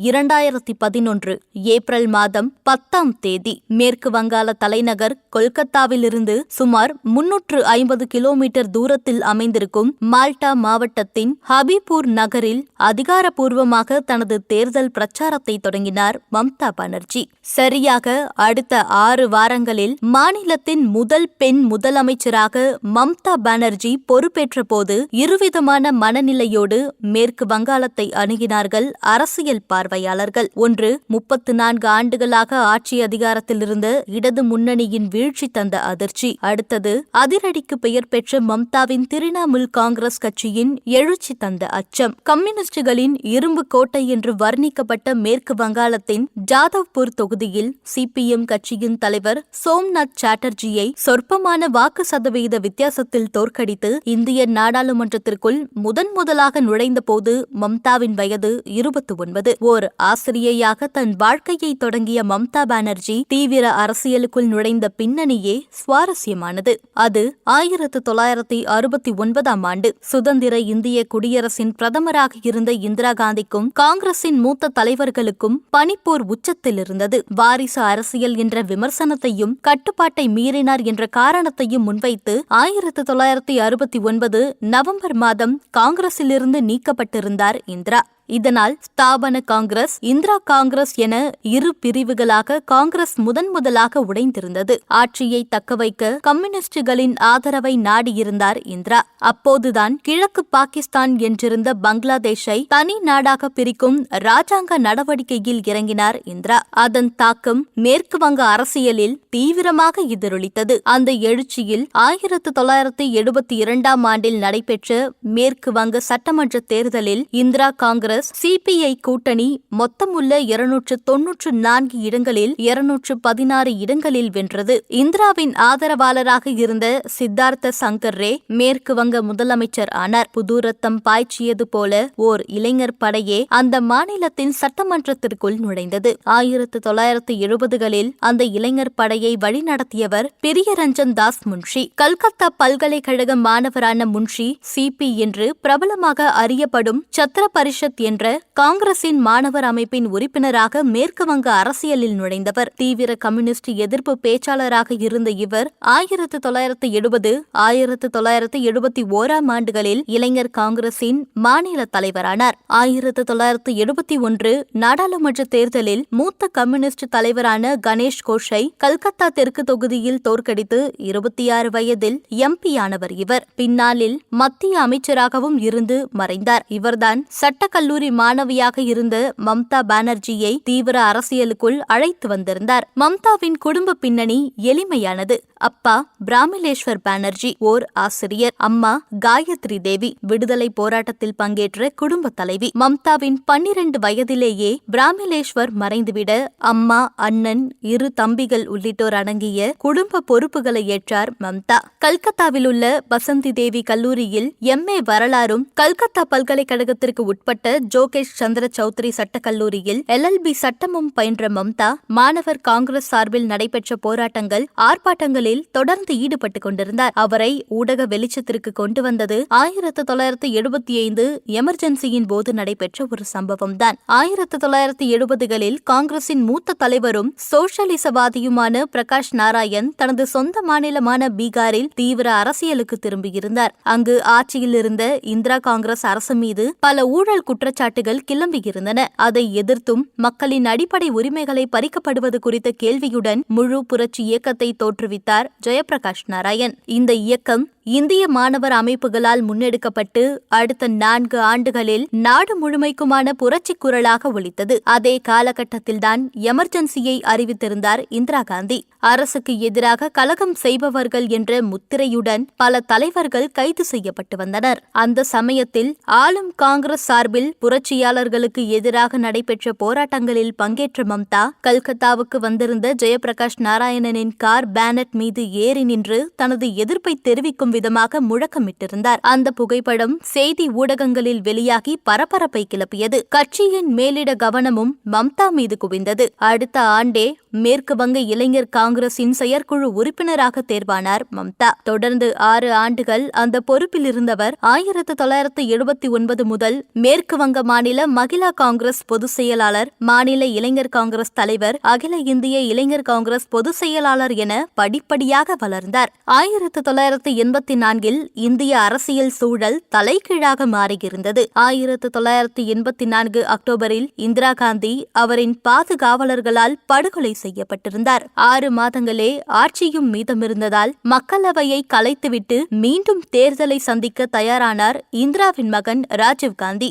இரண்டாயிரத்தி பதினொன்று ஏப்ரல் மாதம் பத்தாம் தேதி மேற்கு வங்காள தலைநகர் கொல்கத்தாவிலிருந்து சுமார் முன்னூற்று ஐம்பது கிலோமீட்டர் தூரத்தில் அமைந்திருக்கும் மால்டா மாவட்டத்தின் ஹபிபூர் நகரில் அதிகாரப்பூர்வமாக தனது தேர்தல் பிரச்சாரத்தை தொடங்கினார் மம்தா பானர்ஜி. சரியாக அடுத்த ஆறு வாரங்களில் மாநிலத்தின் முதல் பெண் முதலமைச்சராக மம்தா பானர்ஜி பொறுப்பேற்ற போது இருவிதமான மனநிலையோடு மேற்கு வங்காளத்தை அணுகினார்கள் அரசியல் பார்வையாளர்கள். ஒன்று முப்பத்து நான்கு ஆண்டுகளாக ஆட்சி அதிகாரத்தில் இருந்த இடது முன்னணியின் வீழ்ச்சி தந்த அதிர்ச்சி. அடுத்தது அதிரடிக்கு பெயர் பெற்ற மம்தாவின் திரிணாமுல் காங்கிரஸ் கட்சியின் எழுச்சி தந்த அச்சம். கம்யூனிஸ்டுகளின் இரும்பு கோட்டை என்று வர்ணிக்கப்பட்ட மேற்கு வங்காளத்தின் ஜாதவ்பூர் தொகுதியில் சிபிஎம் கட்சியின் தலைவர் சோம்நாத் சாட்டர்ஜியை சொற்பமான வாக்கு சதவீத வித்தியாசத்தில் தோற்கடித்து இந்திய நாடாளுமன்றத்திற்குள் முதன் முதலாக நுழைந்தபோது மம்தாவின் வயது இருபத்தி ஒன்பது. ஓர் ஆசிரியையாக தன் வாழ்க்கையை தொடங்கிய மம்தா பானர்ஜி தீவிர அரசியலுக்குள் நுழைந்த பின்னணியே சுவாரஸ்யமானது. அது ஆயிரத்து தொள்ளாயிரத்தி அறுபத்தி ஒன்பதாம் ஆண்டு சுதந்திர இந்திய குடியரசின் பிரதமராக இருந்த இந்திரா காந்திக்கும் காங்கிரசின் மூத்த தலைவர்களுக்கும் பனிப்போர் உச்சத்தில் இருந்தது வாரிசு அரசியல் என்ற விமர்சனத்தையும் கட்டுப்பாட்டை மீறினார் என்ற காரணத்தையும் முன்வைத்து ஆயிரத்து தொள்ளாயிரத்தி அறுபத்தி ஒன்பது நவம்பர் மாதம் காங்கிரசிலிருந்து நீக்கப்பட்டிருந்தார் இந்திரா. இதனால் ஸ்தாபன காங்கிரஸ் இந்திரா காங்கிரஸ் என இரு பிரிவுகளாக காங்கிரஸ் முதன் முதலாக உடைந்திருந்தது. ஆட்சியை தக்கவைக்க கம்யூனிஸ்டுகளின் ஆதரவை நாடியிருந்தார் இந்திரா. அப்போதுதான் கிழக்கு பாகிஸ்தான் என்றிருந்த பங்களாதேஷை தனி நாடாக பிரிக்கும் ராஜாங்க நடவடிக்கையில் இறங்கினார் இந்திரா. அதன் தாக்கம் மேற்கு வங்க அரசியலில் தீவிரமாக எதிரொலித்தது. அந்த எழுச்சியில் ஆயிரத்து தொள்ளாயிரத்தி எழுபத்தி இரண்டாம் ஆண்டில் நடைபெற்ற மேற்கு வங்க சட்டமன்ற தேர்தலில் இந்திரா காங்கிரஸ் காங்கிரஸ் சிபிஐ கூட்டணி மொத்தமுள்ள இருநூற்று தொன்னூற்று நான்கு இடங்களில் இருநூற்று பதினாறு இடங்களில் வென்றது. இந்திராவின் ஆதரவாளராக இருந்த சித்தார்த்த சங்கர் ரே மேற்கு வங்க முதலமைச்சர் ஆனார். புது ரத்தம் பாய்ச்சியது போல ஓர் இளைஞர் படையே அந்த மாநிலத்தின் சட்டமன்றத்திற்குள் நுழைந்தது. ஆயிரத்து தொள்ளாயிரத்து எழுபதுகளில் அந்த இளைஞர் படையை வழிநடத்தியவர் பெரியரஞ்சன் தாஸ் முன்ஷி. கல்கத்தா பல்கலைக்கழக மாணவரான முன்ஷி சிபி என்று பிரபலமாக அறியப்படும் சத்திர பரிஷத் என்ற காங்கிரசின் மாணவர் அமைப்பின் உறுப்பினராக மேற்கு வங்க அரசியலில் நுழைந்தவர். தீவிர கம்யூனிஸ்ட் எதிர்ப்பு பேச்சாளராக இருந்த இவர் ஆயிரத்து தொள்ளாயிரத்து எழுபது ஆயிரத்து தொள்ளாயிரத்து எழுபத்தி ஓராம் ஆண்டுகளில் இளைஞர் காங்கிரசின் மாநில தலைவரானார். ஆயிரத்து தொள்ளாயிரத்து எழுபத்தி ஒன்று நாடாளுமன்ற தேர்தலில் மூத்த கம்யூனிஸ்ட் தலைவரான கணேஷ் கோஷை கல்கத்தா தெற்கு தொகுதியில் தோற்கடித்து இருபத்தி ஆறு வயதில் எம்பியானவர் இவர். பின்னாளில் மத்திய அமைச்சராகவும் இருந்து மறைந்தார். இவர்தான் சட்டக்கல்லூரி கல்லூரி மாணவியாக இருந்த மம்தா பானர்ஜியை தீவிர அரசியலுக்குள் அழைத்து வந்திருந்தார். மம்தாவின் குடும்ப பின்னணி எளிமையானது. அப்பா பிராமிலேஸ்வர் பானர்ஜி ஓர் ஆசிரியர். அம்மா காயத்ரி தேவி விடுதலை போராட்டத்தில் பங்கேற்ற குடும்ப தலைவி. மம்தாவின் பன்னிரண்டு வயதிலேயே பிராமிலேஸ்வர் மறைந்துவிட அம்மா அண்ணன் இரு தம்பிகள் உள்ளிட்டோர் அடங்கிய குடும்ப பொறுப்புகளை ஏற்றார் மம்தா. கல்கத்தாவில் உள்ள பசந்தி தேவி கல்லூரியில் எம்ஏ வரலாறும் கல்கத்தா பல்கலைக்கழகத்திற்கு உட்பட்ட ஜோகேஷ் சந்திர சௌத்ரி சட்டக்கல்லூரியில் எல்எல்பி சட்டமும் பயின்ற மம்தா மாணவர் காங்கிரஸ் சார்பில் நடைபெற்ற போராட்டங்கள் ஆர்ப்பாட்டங்களில் தொடர்ந்து ஈடுபட்டுக் கொண்டிருந்தார். அவரை ஊடக வெளிச்சத்திற்கு கொண்டு வந்தது ஆயிரத்து தொள்ளாயிரத்து எழுபத்தி ஐந்து எமர்ஜென்சியின் போது நடைபெற்ற ஒரு சம்பவம் தான். ஆயிரத்து தொள்ளாயிரத்து எழுபதுகளில் காங்கிரசின் மூத்த தலைவரும் சோசியலிசவாதியுமான பிரகாஷ் நாராயண் தனது சொந்த மாநிலமான பீகாரில் தீவிர அரசியலுக்கு திரும்பியிருந்தார். அங்கு ஆட்சியில் இருந்த இந்திரா காங்கிரஸ் அரசு மீது பல ஊழல் குற்ற குற்றச்சாட்டுகள் கிளம்பியிருந்தன. அதை எதிர்த்தும் மக்களின் அடிப்படை உரிமைகளை பறிக்கப்படுவது குறித்த கேள்வியுடன் முழு புரட்சி இயக்கத்தை தோற்றுவித்தார் ஜெயபிரகாஷ் நாராயண். இந்த இயக்கம் இந்திய மாணவர் அமைப்புகளால் முன்னெடுக்கப்பட்டு அடுத்த நான்கு ஆண்டுகளில் நாடு முழுமைக்குமான புரட்சி குரலாக ஒலித்தது. அதே காலகட்டத்தில்தான் எமர்ஜென்சியை அறிவித்திருந்தார் இந்திரா காந்தி. அரசுக்கு எதிராக கலகம் செய்பவர்கள் என்ற முத்திரையுடன் பல தலைவர்கள் கைது செய்யப்பட்டு வந்தனர். அந்த சமயத்தில் ஆளும் காங்கிரஸ் சார்பில் புரட்சியாளர்களுக்கு எதிராக நடைபெற்ற போராட்டங்களில் பங்கேற்ற மம்தா கல்கத்தாவுக்கு வந்திருந்த ஜெயபிரகாஷ் நாராயணனின் கார் பேனட் மீது ஏறி நின்று தனது எதிர்ப்பை தெரிவிக்கும் விதமாக முழக்கமிட்டிருந்தார். அந்த புகைப்படம் செய்தி ஊடகங்களில் வெளியாகி பரபரப்பை கிளப்பியது. கட்சியின் மேலிட கவனமும் மம்தா மீது குவிந்தது. அடுத்த ஆண்டே மேற்கு வங்க இளைஞர் காங்கிரசின் செயற்குழு உறுப்பினராக தேர்வானார் மம்தா. தொடர்ந்து ஆறு ஆண்டுகள் அந்த பொறுப்பில் இருந்தவர் ஆயிரத்து தொள்ளாயிரத்து எழுபத்தி ஒன்பது முதல் மேற்கு வங்க வங்க மாநில மகிழா காங்கிரஸ் பொதுச் செயலாளர் மாநில இளைஞர் காங்கிரஸ் தலைவர் அகில இந்திய இளைஞர் காங்கிரஸ் பொதுச் செயலாளர் என படிப்படியாக வளர்ந்தார். ஆயிரத்து தொள்ளாயிரத்து எண்பத்தி நான்கில் இந்திய அரசியல் சூழல் தலைகீழாக மாறியிருந்தது. ஆயிரத்து தொள்ளாயிரத்து எண்பத்தி நான்கு அக்டோபரில் இந்திரா காந்தி அவரின் பாதுகாவலர்களால் படுகொலை செய்யப்பட்டிருந்தார். ஆறு மாதங்களே ஆட்சியும் மீதமிருந்ததால் மக்களவையை கலைத்துவிட்டு மீண்டும் தேர்தலை சந்திக்க தயாரானார் இந்திராவின் மகன் ராஜீவ் காந்தி.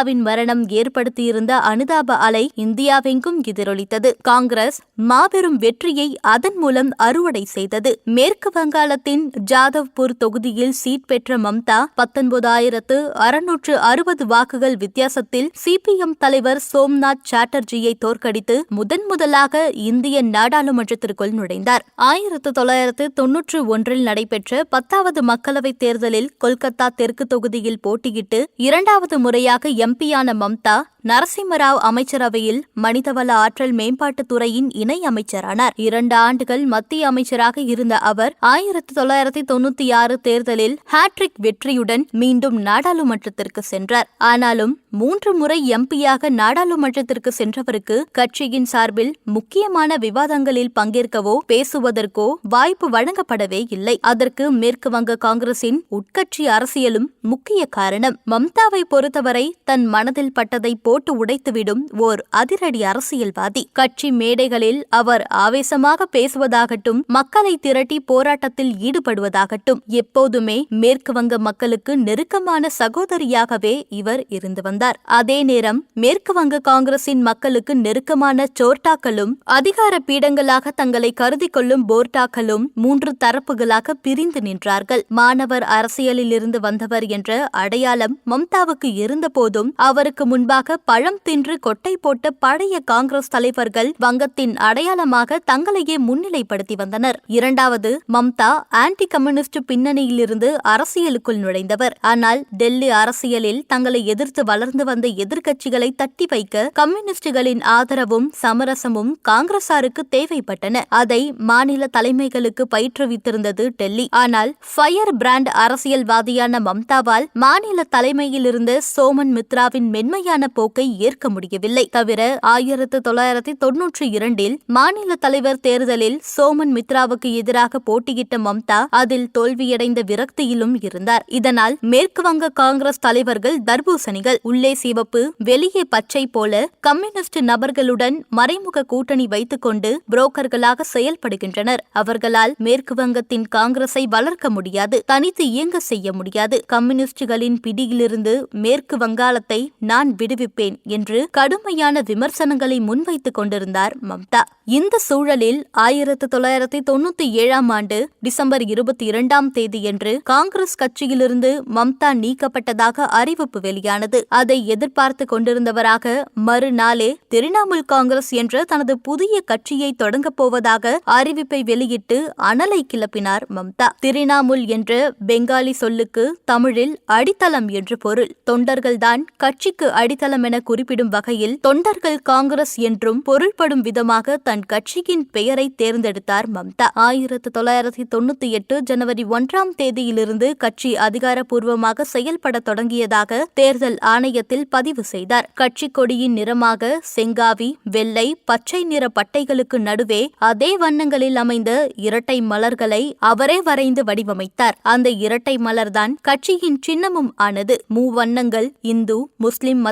இந்திராவின் மரணம் ஏற்படுத்தியிருந்த அனுதாப அலை இந்தியாவெங்கும் எதிரொலித்தது. காங்கிரஸ் மாபெரும் வெற்றியை அதன் மூலம் அறுவடை செய்தது. மேற்கு வங்காளத்தின் ஜாதவ்பூர் தொகுதியில் சீட் பெற்ற மம்தா பத்தொன்பதாயிரத்து அறுநூற்று அறுபது வாக்குகள் வித்தியாசத்தில் சிபிஎம் தலைவர் சோம்நாத் சாட்டர்ஜியை தோற்கடித்து முதன் முதலாக இந்திய நாடாளுமன்றத்திற்குள் நுழைந்தார். ஆயிரத்து தொள்ளாயிரத்து தொன்னூற்று ஒன்றில் நடைபெற்ற பத்தாவது மக்களவைத் தேர்தலில் கொல்கத்தா தெற்கு தொகுதியில் போட்டியிட்டு இரண்டாவது முறையாக எம். எம்பியான மம்தா நரசிம்மராவ் அமைச்சரவையில் மனிதவள ஆற்றல் மேம்பாட்டுத் துறையின் இணை அமைச்சரானார். இரண்டு ஆண்டுகள் மத்திய அமைச்சராக இருந்த அவர் ஆயிரத்தி தொள்ளாயிரத்தி தொண்ணூத்தி ஆறு தேர்தலில் ஹாட்ரிக் வெற்றியுடன் மீண்டும் நாடாளுமன்றத்திற்கு சென்றார். ஆனாலும் மூன்று முறை எம்பியாக நாடாளுமன்றத்திற்கு சென்றவருக்கு கட்சியின் சார்பில் முக்கியமான விவாதங்களில் பங்கேற்கவோ பேசுவதற்கோ வாய்ப்பு வழங்கப்படவே இல்லை. அதற்கு மேற்கு வங்க காங்கிரசின் உட்கட்சி அரசியலும் முக்கிய காரணம். மம்தாவை பொறுத்தவரை தன் மனதில் பட்டதை போட்டு உடைத்துவிடும் ஓர் அதிரடி அரசியல்வாதி. கட்சி மேடைகளில் அவர் ஆவேசமாக பேசுவதாகட்டும் மக்களை திரட்டி போராட்டத்தில் ஈடுபடுவதாகட்டும் எப்போதுமே மேற்கு வங்க மக்களுக்கு நெருக்கமான சகோதரியாகவே இவர் இருந்து வந்தார். அதே நேரம் மேற்கு வங்க காங்கிரசின் மக்களுக்கு நெருக்கமான சோர்டாக்களும் அதிகார பீடங்களாக தங்களை கருதி கொள்ளும் போர்டாக்களும் மூன்று தரப்புகளாக பிரிந்து நின்றார்கள். மாணவர் அரசியலில் இருந்து வந்தவர் என்ற அடையாளம் மம்தாவுக்கு இருந்தபோதும் அவருக்கு முன்பாக பழம் தின்று கொட்டை போட்ட பழைய காங்கிரஸ் தலைவர்கள் வங்கத்தின் அடையாளமாக தங்களையே முன்னிலைப்படுத்தி வந்தனர். இரண்டாவது மம்தா ஆன்டி கம்யூனிஸ்ட் பின்னணியிலிருந்து அரசியலுக்குள் நுழைந்தவர். ஆனால் டெல்லி அரசியலில் தங்களை எதிர்த்து வளர்ந்து வந்த எதிர்க்கட்சிகளை தட்டி வைக்க கம்யூனிஸ்டுகளின் ஆதரவும் சமரசமும் காங்கிரசாருக்கு தேவைப்பட்டன. அதை மாநில தலைமைகளுக்கு பயிற்றுவித்திருந்தது டெல்லி. ஆனால் ஃபயர் பிராண்ட் அரசியல்வாதியான மம்தாவால் மாநில தலைமையிலிருந்த சோமன் மித்ராவின் மென்மையான போக்கு ஏற்க முடியவில்லை. தவிர ஆயிரத்து தொள்ளாயிரத்தி தொன்னூற்றி இரண்டில் மாநில தலைவர் தேர்தலில் சோமன் மித்ராவுக்கு எதிராக போட்டியிட்ட மம்தா அதில் தோல்வியடைந்த விரக்தியிலும் இருந்தார். இதனால் மேற்கு வங்க காங்கிரஸ் தலைவர்கள் தர்பூசணிகள் உள்ளே சிவப்பு வெளியே பச்சை போல கம்யூனிஸ்ட் நபர்களுடன் மறைமுக கூட்டணி வைத்துக் கொண்டு புரோக்கர்களாக செயல்படுகின்றனர். அவர்களால் மேற்கு வங்கத்தின் காங்கிரஸை வளர்க்க முடியாது தனித்து இயங்க செய்ய முடியாது. கம்யூனிஸ்டுகளின் பிடியிலிருந்து மேற்கு வங்காளத்தை நான் விடுவிப்பேன். என்று கடுமையான விமர்சனங்களை முன்வைத்துக் கொண்டிருந்தார் மம்தா. இந்த சூழலில் ஆயிரத்தி தொள்ளாயிரத்தி தொண்ணூத்தி ஏழாம் ஆண்டு டிசம்பர் இருபத்தி இரண்டாம் தேதியன்று காங்கிரஸ் கட்சியிலிருந்து மம்தா நீக்கப்பட்டதாக அறிவிப்பு வெளியானது. அதை எதிர்பார்த்து கொண்டிருந்தவராக மறுநாளே திரிணாமுல் காங்கிரஸ் என்ற தனது புதிய கட்சியை தொடங்கப் போவதாக அறிவிப்பை வெளியிட்டு அனலை கிளப்பினார் மம்தா. திரிணாமுல் என்ற பெங்காலி சொல்லுக்கு தமிழில் அடித்தளம் என்று பொருள். தொண்டர்கள்தான் கட்சிக்கு அடித்தளம் என குறிப்பிடும் வகையில் தொண்டர்கள் காங்கிரஸ் என்றும் பொருள்படும் விதமாக தன் கட்சியின் பெயரை தேர்ந்தெடுத்தார் மம்தா. ஆயிரத்தி தொள்ளாயிரத்தி தொண்ணூத்தி எட்டு ஜனவரி ஒன்றாம் தேதியிலிருந்து கட்சி அதிகாரப்பூர்வமாக செயல்பட தொடங்கியதாக தேர்தல் ஆணையத்தில் பதிவு செய்தார். கட்சி கொடியின் நிறமாக செங்காவி வெள்ளை பச்சை நிற பட்டைகளுக்கு நடுவே அதே வண்ணங்களில் அமைந்த இரட்டை மலர்களை அவரே வரைந்து வடிவமைத்தார். அந்த இரட்டை மலர்தான் கட்சியின் சின்னமும் ஆனது. மூவண்ணங்கள் இந்து முஸ்லிம்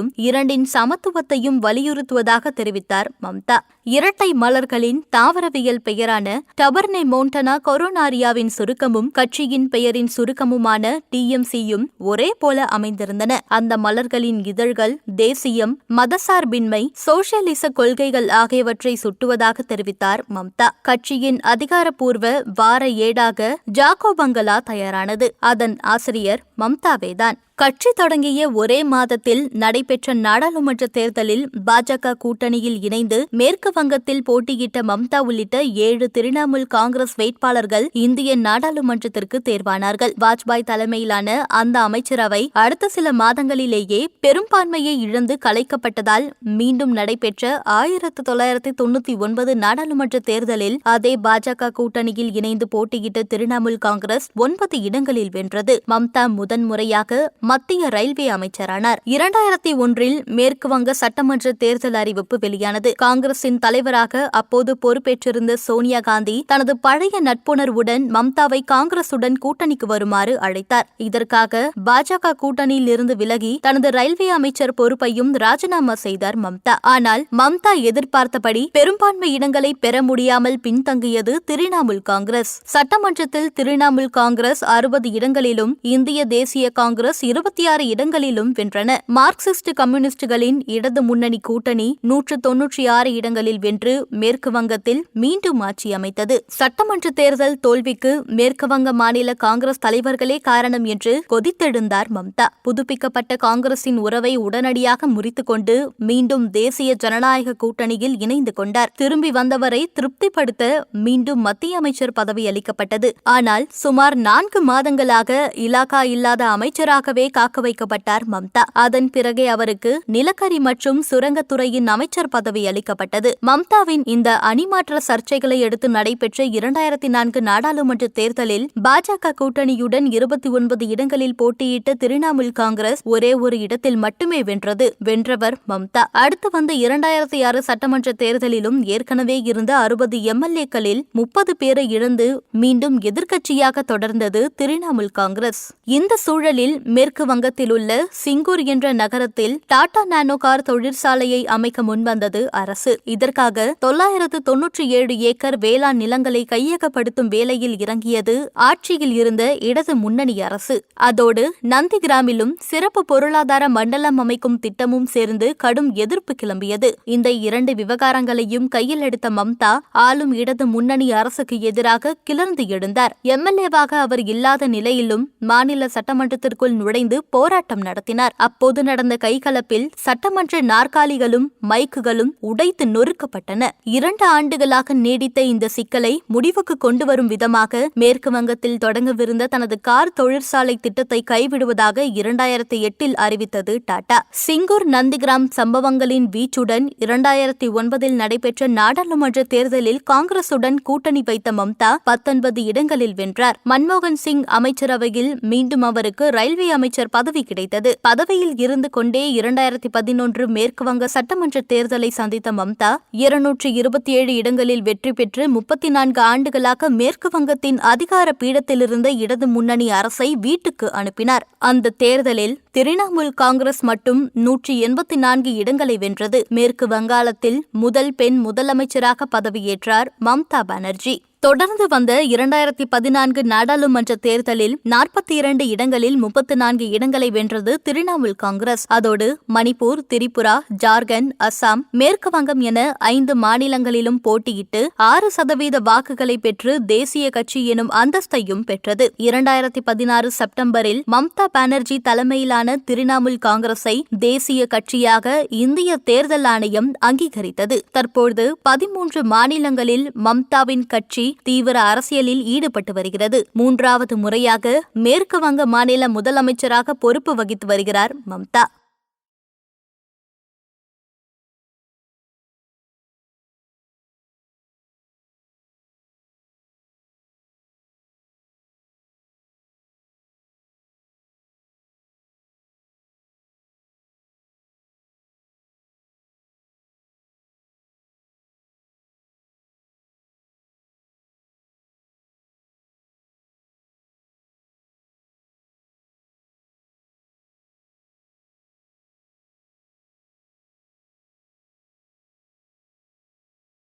மதங்களையும் இரண்டின் சமத்துவத்தையும் வலியுறுத்துவதாக தெரிவித்தார் மம்தா. இரட்டை மலர்களின் தாவரவியல் பெயரான டபர்னே மோண்டனா கொரோனாரியாவின் சுருக்கமும் கட்சியின் பெயரின் சுருக்கமுமான டிஎம்சியும் ஒரே போல அமைந்திருந்தன. அந்த மலர்களின் இதழ்கள் தேசியம் மதசார்பின்மை சோசியலிச கொள்கைகள் ஆகியவற்றை சுட்டுவதாக தெரிவித்தார் மம்தா. கட்சியின் அதிகாரப்பூர்வ வார ஏடாக ஜாகோபங்களா தயாரானது. அதன் ஆசிரியர் மம்தாவேதான். கட்சி தொடங்கிய ஒரே மாதத்தில் நடைபெற்ற நாடாளுமன்ற தேர்தலில் பாஜக கூட்டணியில் இணைந்து மேற்கு வங்கத்தில் போட்டியிட்ட மம்தா உள்ளிட்ட ஏழு திரிணாமுல் காங்கிரஸ் வேட்பாளர்கள் இந்திய நாடாளுமன்றத்திற்கு தேர்வானார்கள். வாஜ்பாய் தலைமையிலான அந்த அமைச்சரவை அடுத்த சில மாதங்களிலேயே பெரும்பான்மையை இழந்து கலைக்கப்பட்டதால் மீண்டும் நடைபெற்ற ஆயிரத்து தொள்ளாயிரத்தி தொண்ணூத்தி ஒன்பது நாடாளுமன்ற தேர்தலில் அதே பாஜக கூட்டணியில் இணைந்து போட்டியிட்ட திரிணாமுல் காங்கிரஸ் ஒன்பது இடங்களில் வென்றது. மம்தா முதன்முறையாக மத்திய ரயில்வே அமைச்சரானார். இரண்டாயிரத்தி ஒன்றில் மேற்கு வங்க சட்டமன்ற தேர்தல் அறிவிப்பு வெளியானது. காங்கிரசின் தலைவராக அப்போது பொறுப்பேற்றிருந்த சோனியா காந்தி தனது பழைய நட்புணர்வுடன் மம்தாவை காங்கிரசுடன் கூட்டணிக்கு வருமாறு அழைத்தார். இதற்காக பாஜக கூட்டணியில் இருந்து விலகி தனது ரயில்வே அமைச்சர் பொறுப்பையும் ராஜினாமா செய்தார் மம்தா. ஆனால் மம்தா எதிர்பார்த்தபடி பெரும்பான்மை இடங்களை பெற முடியாமல் பின்தங்கியது திரிணாமுல் காங்கிரஸ். சட்டமன்றத்தில் திரிணாமுல் காங்கிரஸ் அறுபது இடங்களிலும் இந்திய தேசிய காங்கிரஸ் இரு இருபத்தி ஆறு இடங்களிலும் வென்றன. மார்க்சிஸ்ட் கம்யூனிஸ்டுகளின் இடது முன்னணி கூட்டணி நூற்று தொன்னூற்றி ஆறு இடங்களில் வென்று மேற்கு வங்கத்தில் மீண்டும் ஆட்சி அமைத்தது. சட்டமன்ற தேர்தல் தோல்விக்கு மேற்கு வங்க மாநில காங்கிரஸ் தலைவர்களே காரணம் என்று கொதித்தெழுந்தார் மம்தா. புதுப்பிக்கப்பட்ட காங்கிரசின் உறவை உடனடியாக முறித்துக்கொண்டு மீண்டும் தேசிய ஜனநாயக கூட்டணியில் இணைந்து கொண்டார். திரும்பி வந்தவரை திருப்திப்படுத்த மீண்டும் மத்திய அமைச்சர் பதவி அளிக்கப்பட்டது. ஆனால் சுமார் நான்கு மாதங்களாக இலாகா இல்லாத அமைச்சராகவே காக்க வைக்கப்பட்டார் மம்தா. அதன் பிறகே அவருக்கு நிலக்கரி மற்றும் சுரங்கத்துறையின் அமைச்சர் பதவி அளிக்கப்பட்டது. மம்தாவின் இந்த அணிமாற்ற சர்ச்சைகளை அடுத்து நடைபெற்ற இரண்டாயிரத்தி நான்கு நாடாளுமன்ற தேர்தலில் பாஜக கூட்டணியுடன் இருபத்தி ஒன்பது இடங்களில் போட்டியிட்ட திரிணாமுல் காங்கிரஸ் ஒரே ஒரு இடத்தில் மட்டுமே வென்றது வென்றவர் மம்தா. அடுத்து வந்த இரண்டாயிரத்தி ஆறு சட்டமன்ற தேர்தலிலும் ஏற்கனவே இருந்த அறுபது எம்எல்ஏக்களில் முப்பது பேரை இழந்து மீண்டும் எதிர்க்கட்சியாக தொடர்ந்தது திரிணாமுல் காங்கிரஸ். இந்த சூழலில் மேற்கு வங்கத்தில் உள்ள சிங்கூர் என்ற நகரத்தில் டாடா நானோ கார் தொழிற்சாலையை அமைக்க முன்வந்தது அரசு. இதற்காக தொள்ளாயிரத்து தொன்னூற்றி ஏழு ஏக்கர் வேளாண் நிலங்களை கையகப்படுத்தும் வேலையில் இறங்கியது ஆட்சியில் இருந்த இடது முன்னணி அரசு. அதோடு நந்திகிராமிலும் சிறப்பு பொருளாதார மண்டலம் அமைக்கும் திட்டமும் சேர்ந்து கடும் எதிர்ப்பு கிளம்பியது. இந்த இரண்டு விவகாரங்களையும் கையில் எடுத்த மம்தா ஆளும் இடது முன்னணி அரசுக்கு எதிராக கிளர்ந்து எழுந்தார். எம்எல்ஏவாக அவர் இல்லாத நிலையிலும் மாநில சட்டமன்றத்திற்குள் நுழை அடைந்து போராட்டம் நடத்தினார். அப்போது நடந்த கைகலப்பில் சட்டமன்ற நாற்காலிகளும் மைக்குகளும் உடைத்து நொறுக்கப்பட்டன. இரண்டு ஆண்டுகளாக நீடித்த இந்த சிக்கலை முடிவுக்கு கொண்டு வரும் விதமாக மேற்கு வங்கத்தில் தொடங்கவிருந்த தனது கார் தொழிற்சாலை திட்டத்தை கைவிடுவதாக இரண்டாயிரத்தி எட்டில் அறிவித்தது டாடா. சிங்கூர் நந்திகிராம் சம்பவங்களின் வீச்சுடன் இரண்டாயிரத்தி ஒன்பதில் நடைபெற்ற நாடாளுமன்ற தேர்தலில் காங்கிரசுடன் கூட்டணி வைத்த மம்தா பத்தொன்பது இடங்களில் வென்றார். மன்மோகன் சிங் அமைச்சரவையில் மீண்டும் அவருக்கு ரயில்வே அமைச்சர் பதவி கிடைத்தது. பதவியில் இருந்து கொண்டே இரண்டாயிரத்தி பதினொன்று மேற்கு வங்க சட்டமன்ற தேர்தலை சந்தித்த மம்தா இருநூற்றி இருபத்தி ஏழு இடங்களில் வெற்றி பெற்று முப்பத்தி நான்கு ஆண்டுகளாக மேற்கு வங்கத்தின் அதிகார பீடத்திலிருந்த இடது முன்னணி அரசை வீட்டுக்கு அனுப்பினார். அந்த தேர்தலில் திரிணாமுல் காங்கிரஸ் மட்டும் நூற்றி எண்பத்தி நான்கு இடங்களை வென்றது. மேற்கு வங்காளத்தில் முதல் பெண் முதலமைச்சராக பதவியேற்றார் மம்தா பானர்ஜி. தொடர்ந்து வந்த இரண்டாயிரத்தி பதினான்கு நாடாளுமன்ற தேர்தலில் நாற்பத்தி இரண்டு இடங்களில் முப்பத்து நான்கு இடங்களை வென்றது திரிணாமுல் காங்கிரஸ். அதோடு மணிப்பூர் திரிபுரா ஜார்க்கண்ட் அசாம் மேற்கு வங்கம் என ஐந்து மாநிலங்களிலும் போட்டியிட்டு ஆறு சதவீத வாக்குகளை பெற்று தேசிய கட்சி எனும் அந்தஸ்தையும் பெற்றது. இரண்டாயிரத்தி பதினாறு செப்டம்பரில் மம்தா பானர்ஜி தலைமையிலான திரிணாமுல் காங்கிரஸை தேசிய கட்சியாக இந்திய தேர்தல் ஆணையம் அங்கீகரித்தது. தற்போது பதிமூன்று மாநிலங்களில் மம்தாவின் கட்சி தீவிர அரசியலில் ஈடுபட்டு வருகிறது. மூன்றாவது முறையாக மேற்கு வங்க மாநில முதலமைச்சராக பொறுப்பு வகித்து வருகிறார் மம்தா.